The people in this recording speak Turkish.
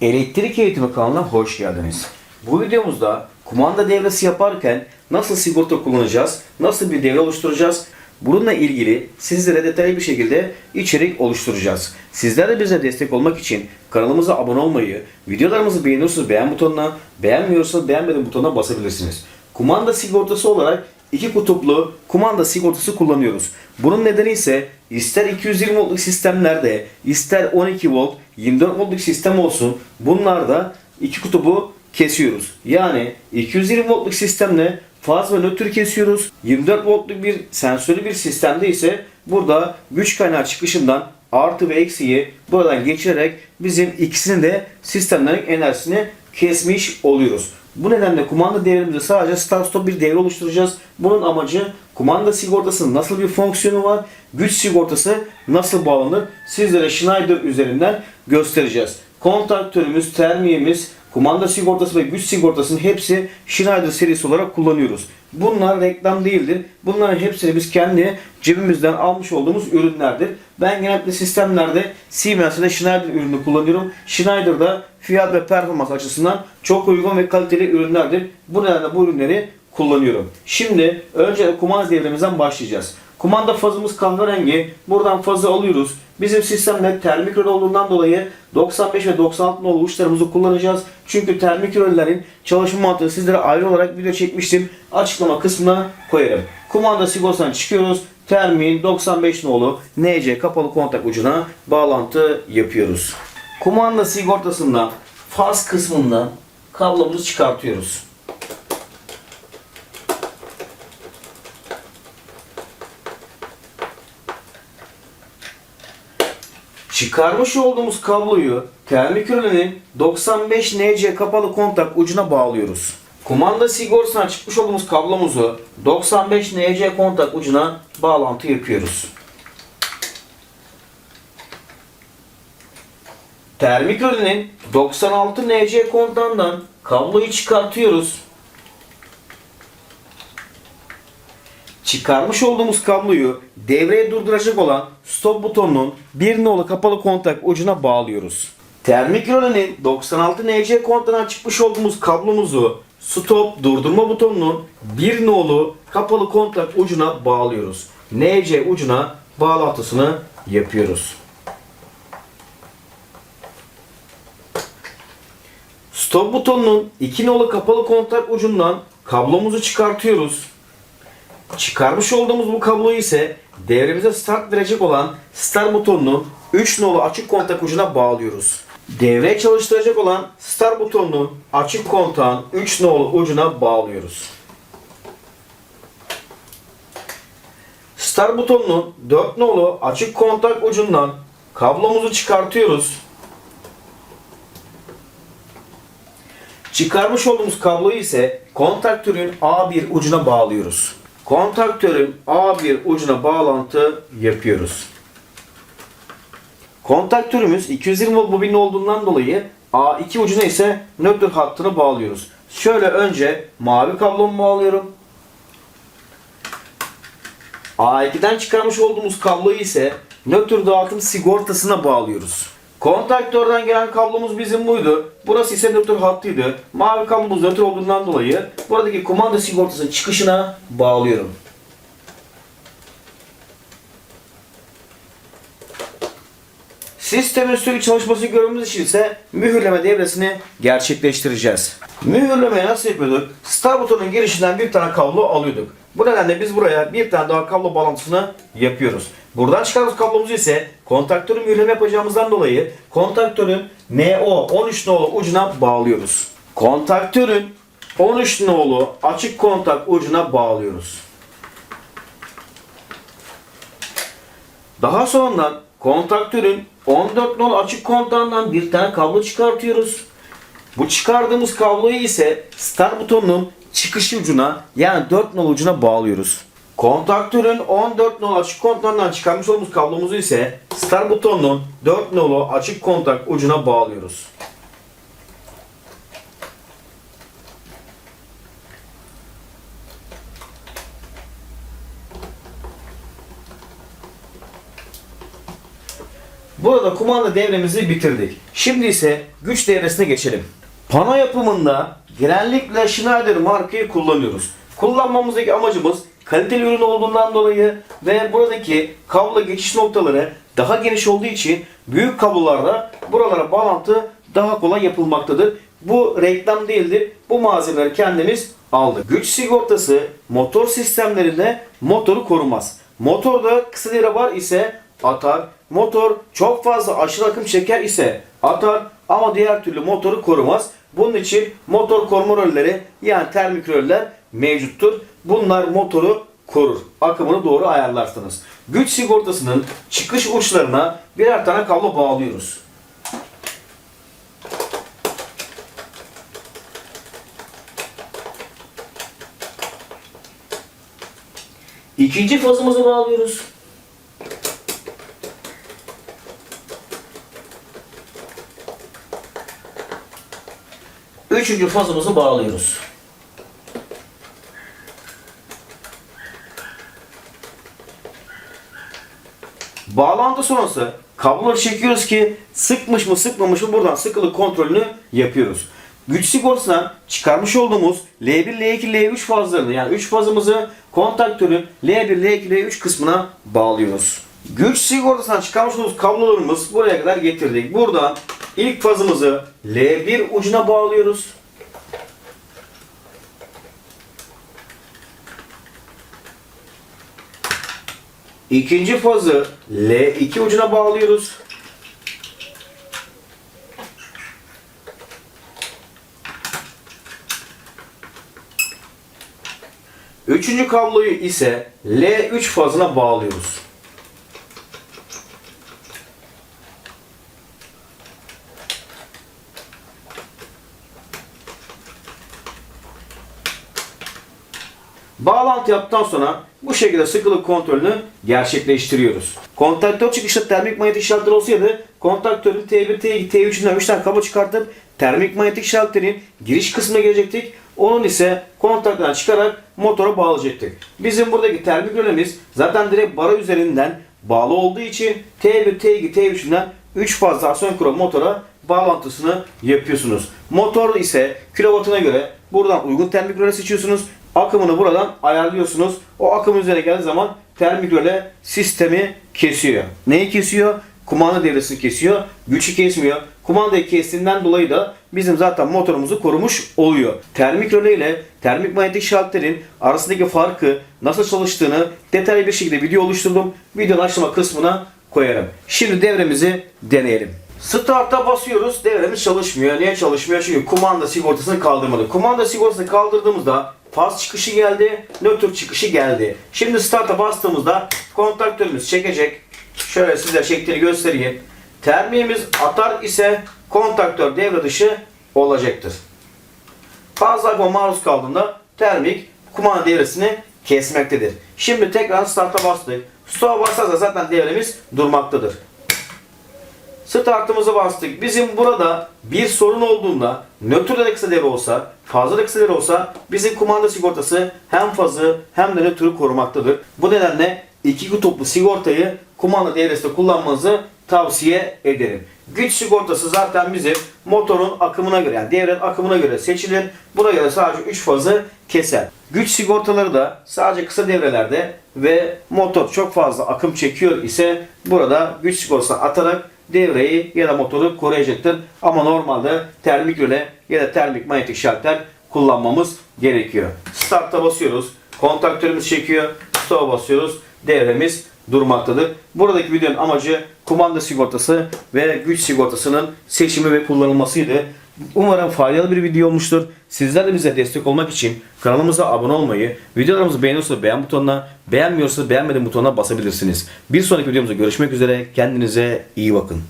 Elektrik eğitimi kanalına hoş geldiniz. Bu videomuzda kumanda devresi yaparken nasıl sigorta kullanacağız, nasıl bir devre oluşturacağız, bununla ilgili sizlere detaylı bir şekilde içerik oluşturacağız. Sizler de bize destek olmak için kanalımıza abone olmayı, videolarımızı beğeniyorsanız beğen butonuna, beğenmiyorsanız beğenmedim butonuna basabilirsiniz. Kumanda sigortası olarak iki kutuplu kumanda sigortası kullanıyoruz. Bunun nedeni ise ister 220 voltluk sistemlerde ister 12 volt 24 voltluk sistem olsun bunlarda iki kutubu kesiyoruz. Yani 220 voltluk sistemle faz ve nötr kesiyoruz. 24 voltluk bir sensörlü bir sistemde ise burada güç kaynağı çıkışından artı ve eksiyi buradan geçirerek bizim ikisini de sistemlerin enerjisini kesmiş oluyoruz. Bu nedenle kumanda devrimizde sadece start stop bir devre oluşturacağız. Bunun amacı kumanda sigortasının nasıl bir fonksiyonu var, güç sigortası nasıl bağlanır sizlere Schneider üzerinden göstereceğiz. Kontaktörümüz, termiyemiz, kumanda sigortası ve güç sigortasının hepsi Schneider serisi olarak kullanıyoruz. Bunlar reklam değildir. Bunların hepsini biz kendi cebimizden almış olduğumuz ürünlerdir. Ben genellikle sistemlerde Siemens ile Schneider ürünü kullanıyorum. Schneider'da fiyat ve performans açısından çok uygun ve kaliteli ürünlerdir. Bu nedenle bu ürünleri kullanıyorum. Şimdi önce kumanda devremizden başlayacağız. Kumanda fazımız kahverengi. Buradan fazı alıyoruz. Bizim sistemde termik rol olduğundan dolayı 95 ve 96 nolu uçlarımızı kullanacağız. Çünkü termik rollerin çalışma mantığı sizlere ayrı olarak video çekmiştim. Açıklama kısmına koyarım. Kumanda sigortadan çıkıyoruz. Termin 95 nolu NC kapalı kontak ucuna bağlantı yapıyoruz. Kumanda sigortasından faz kısmından kablomuzu çıkartıyoruz. Çıkarmış olduğumuz kabloyu termik ürünün 95 NC kapalı kontak ucuna bağlıyoruz. Kumanda sigortasına çıkmış olduğumuz kablomuzu 95 NC kontak ucuna bağlantı yapıyoruz. Termik ürünün 96 NC kontağından kabloyu çıkartıyoruz. Çıkarmış olduğumuz kabloyu devreye durduracak olan stop butonunun bir nolu kapalı kontak ucuna bağlıyoruz. Termik rölenin 96 NC kontağından çıkmış olduğumuz kablomuzu stop durdurma butonunun bir nolu kapalı kontak ucuna bağlıyoruz. NC ucuna bağlantısını yapıyoruz. Stop butonunun iki nolu kapalı kontak ucundan kablomuzu çıkartıyoruz. Çıkarmış olduğumuz bu kabloyu ise devremize start verecek olan start butonunun 3 nolu açık kontak ucuna bağlıyoruz. Devre çalıştıracak olan start butonunu açık kontağın 3 nolu ucuna bağlıyoruz. Start butonunun 4 nolu açık kontak ucundan kablomuzu çıkartıyoruz. Çıkarmış olduğumuz kabloyu ise kontaktörün A1 ucuna bağlıyoruz. Kontaktörün A1 ucuna bağlantı yapıyoruz. Kontaktörümüz 220 volt bobinli olduğundan dolayı A2 ucuna ise nötr hattını bağlıyoruz. Şöyle önce mavi kablomu bağlıyorum. A2'den çıkarmış olduğumuz kabloyu ise nötr dağıtım sigortasına bağlıyoruz. Kontaktörden gelen kablomuz bizim buydu. Burası ise nötr hattıydı. Mavi kablomuz nötr olduğundan dolayı buradaki kumanda sigortası çıkışına bağlıyorum. Sistemin sürekli çalışması görmemiz için ise mühürleme devresini gerçekleştireceğiz. Mühürlemeyi nasıl yapıyorduk? Start butonun girişinden bir tane kablo alıyorduk. Bu nedenle biz buraya bir tane daha kablo bağlantısını yapıyoruz. Buradan çıkardığımız kablomuzu ise kontaktörün mühürleme yapacağımızdan dolayı kontaktörün NO 13 nolu ucuna bağlıyoruz. Kontaktörün 13 nolu açık kontak ucuna bağlıyoruz. Daha sonra kontaktörün 14 nolu açık kontağından bir tane kablo çıkartıyoruz. Bu çıkardığımız kabloyu ise start butonunun çıkış ucuna yani 4 nolu ucuna bağlıyoruz. Kontaktörün 14 nolu açık kontağından çıkarmış olduğumuz kablomuzu ise start butonunun 4 nolu açık kontak ucuna bağlıyoruz. Burada kumanda devremizi bitirdik. Şimdi ise güç devresine geçelim. Pano yapımında genellikle Schneider markayı kullanıyoruz. Kullanmamızdaki amacımız kaliteli ürün olduğundan dolayı ve buradaki kablo geçiş noktaları daha geniş olduğu için büyük kablolarda buralara bağlantı daha kolay yapılmaktadır. Bu reklam değildir. Bu malzemeleri kendimiz aldık. Güç sigortası motor sistemlerinde motoru korumaz. Motorda kısa devre var ise atar. Motor çok fazla aşırı akım çeker ise atar ama diğer türlü motoru korumaz. Bunun için motor koruma rolleri yani termik roller mevcuttur. Bunlar motoru korur. Akımını doğru ayarlarsınız. Güç sigortasının çıkış uçlarına birer tane kablo bağlıyoruz. İkinci fazımızı bağlıyoruz. Üçüncü fazımızı bağlıyoruz. Bağlantı sonrası kabloları çekiyoruz ki sıkmış mı sıkmamış mı buradan sıkılık kontrolünü yapıyoruz. Güç sigortasından çıkarmış olduğumuz L1, L2, L3 fazlarını yani 3 fazımızı kontaktörün L1, L2, L3 kısmına bağlıyoruz. Güç sigortasından çıkarmış olduğumuz kablolarımız buraya kadar getirdik. Buradan ilk fazımızı L1 ucuna bağlıyoruz. İkinci fazı L2 ucuna bağlıyoruz. Üçüncü kabloyu ise L3 fazına bağlıyoruz. Bağlantı yaptıktan sonra bu şekilde sıkılık kontrolünü gerçekleştiriyoruz. Kontaktör çıkışta termik manyetik şalter olsaydı kontaktörün T1, T2, T3'ünden 3 tane kablo çıkartıp termik manyetik şalterin giriş kısmına gelecektik. Onun ise kontaktan çıkarak motora bağlayacaktık. Bizim buradaki termik rölemiz zaten direkt bara üzerinden bağlı olduğu için T1, T2, T3'ünden 3 fazla asenkron motora bağlantısını yapıyorsunuz. Motor ise kilovatına göre buradan uygun termik röle seçiyorsunuz. Akımını buradan ayarlıyorsunuz. O akım üzerine geldiği zaman termik röle sistemi kesiyor. Neyi kesiyor? Kumanda devresini kesiyor. Gücü kesmiyor. Kumandayı kestiğinden dolayı da bizim zaten motorumuzu korumuş oluyor. Termik röle ile termik manyetik şalterin arasındaki farkı nasıl çalıştığını detaylı bir şekilde video oluşturdum. Videonun açıklama kısmına koyarım. Şimdi devremizi deneyelim. Start'a basıyoruz. Devremiz çalışmıyor. Niye çalışmıyor? Çünkü kumanda sigortasını kaldırmadık. Kumanda sigortasını kaldırdığımızda faz çıkışı geldi, nötr çıkışı geldi. Şimdi start'a bastığımızda kontaktörümüz çekecek. Şöyle size şeklini göstereyim. Termiğimiz atar ise kontaktör devre dışı olacaktır. Fazla akıma maruz kaldığında termik kumanda devresini kesmektedir. Şimdi tekrar start'a bastık. Stop'a basarsa zaten devremiz durmaktadır. Startımızı bastık. Bizim burada bir sorun olduğunda kısa devre olsa, fazla devre olsa bizim kumanda sigortası hem fazı hem de nötrü korumaktadır. Bu nedenle iki kutuplu sigortayı kumanda devresinde kullanmanızı tavsiye ederim. Güç sigortası zaten bizim motorun akımına göre yani devrenin akımına göre seçilir. Buna göre sadece 3 fazı keser. Güç sigortaları da sadece kısa devrelerde ve motor çok fazla akım çekiyor ise burada güç sigortasını atarak devreyi ya da motoru koruyacaktır. Ama normalde termik röle ya da termik manyetik şalter kullanmamız gerekiyor. Start'a basıyoruz. Kontaktörümüz çekiyor. Stop'a basıyoruz. Devremiz durmaktadır. Buradaki videonun amacı kumanda sigortası ve güç sigortasının seçimi ve kullanılmasıydı. Umarım faydalı bir video olmuştur. Sizler de bize destek olmak için kanalımıza abone olmayı, videolarımızı beğeniyorsanız beğen butonuna, beğenmiyorsanız beğenmedim butonuna basabilirsiniz. Bir sonraki videomuzda görüşmek üzere. Kendinize iyi bakın.